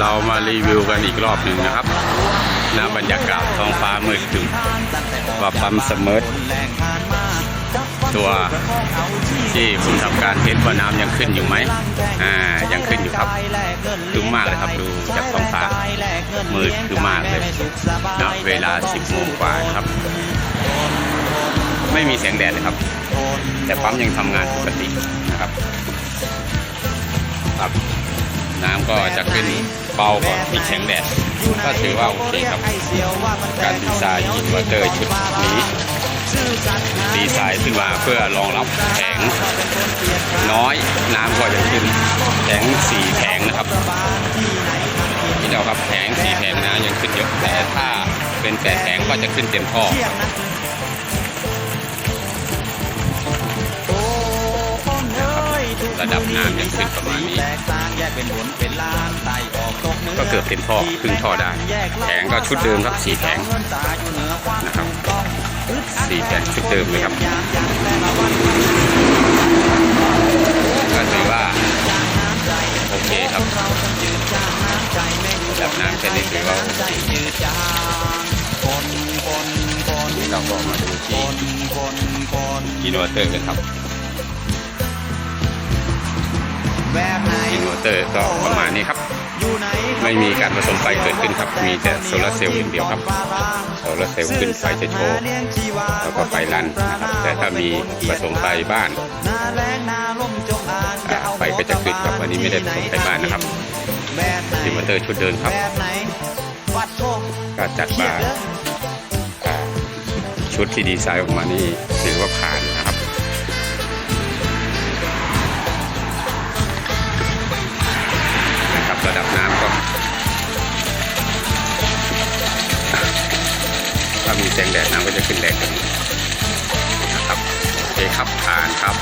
เรามารีวิวกันอีกรอบหนึ่งนะครับณบรรยากาศท้องฟ้ามืดครึ้มว่าปั๊มเสมอตัวที่ผมทำการเทสว่าน้ำยังขึ้นอยู่ไหมอ่า ยังขึ้นอยู่ครับครึ้มากเลยครับดูจากท้องฟ้ามืดคือมากเลยณเวลา 10โมงกว่าครับ ไม่มีแสงแดดเลยครับ แต่ปั๊มยังทำงานปกตินะครับ น้ำก็จะขึ้นเบากว่าที่แข็งแดดก็ถือว่าโอเคครับ การดีไซน์อินเวอร์เตอร์ชุดนี้ดีไซน์ขึ้นมาเพื่อรองรับแผงน้อยน้ำก็จะขึ้นแผงสี่แผงนะครับนี่เดียวครับแผงสี่แผงนะยังขึ้นเยอะแต่ถ้าเป็นแปดแผงก็จะขึ้นเต็มท่อระดับน้ำยังขึ้นประมาณนี้ ก็เกือบเต็มท่อครึ่งท่อได้แผงก็ชุดเดิมครับสี่แผงนะครับสี่แผงชุดเดิมเลยครับก็ถือว่าโอเคครับระดับน้ำแค่นี้ถือว่าโอเคนี่เราก็มาดูที่อินเวอร์เตอร์กันครับ อินเวอร์เตอร์ก็ประมาณนี้ครับอยู่ไหนไม่มีการผสมไฟเกิดขึ้นครับ มีแต่โซลาร์เซลล์อย่างเดียวครับโซลาร์เซลล์ขึ้นไฟจะโชว์แล้วก็ไฟลันนะครับ แต่ถ้ามีผสมไฟบ้านหน้าแรงหน้าลมจงอางอ่าไฟก็จะขึ้นครับวันนี้ไม่ได้ผสมไฟบ้านนะครับแบบไหนอินเวอร์เตอร์ชุดเดินครับแบบไหนวัดโชคก็จัดเขียมาดเด้ออ่าชุดที่ดีไซน์ออกมานี่ถือว่า ระดับน้ำก็ถ้ามีแสงแดดน้ำก็จะขึ้นแดงกนี้นะครับโอเคครับผ่านครับ